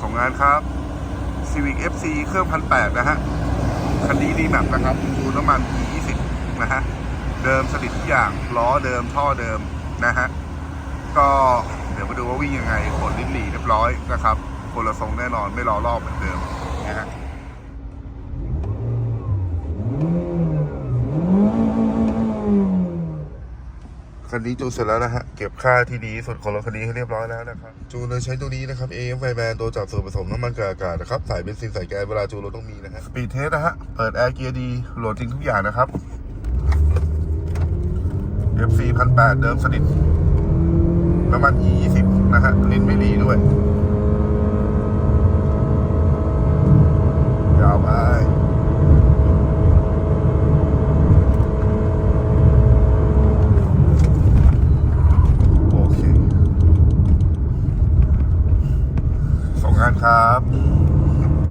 ของงานครับ Civic FC เครื่องพันแปดนะฮะ คันนี้ดีแมปนะครับดูน้ำมัน E20 นะฮะ เดิมสนิททุกอย่างล้อเดิมท่อเดิมนะฮะ ก็เดี๋ยวมาดูว่าวิ่งยังไงขนลิ้นหลีเรียบร้อยนะครับคนละทรงแน่นอนไม่รอรอบเหมือนเดิมนะฮะ คันนี้จูนเสร็จแล้วนะฮะ เก็บค่าที่ดีสุดของรถคันนี้ให้เรียบร้อยแล้วนะครับ จูนโดยใช้ตัวนี้นะครับ AM ไฟแมนตัวจับส่วนผสมน้ำมันกับอากาศนะครับ สายเบนซินสายแก๊สเวลาจูนรถต้องมีนะฮะ สปีดเทสนะฮะ เปิดแอร์เกียร์ดีโหลดจริงทุกอย่างนะครับ FC พันแปดเดิมสนิทน้ำมัน E ยี่สิบนะฮะ ลิ้นไม่รีด้วยาวไป งานครับ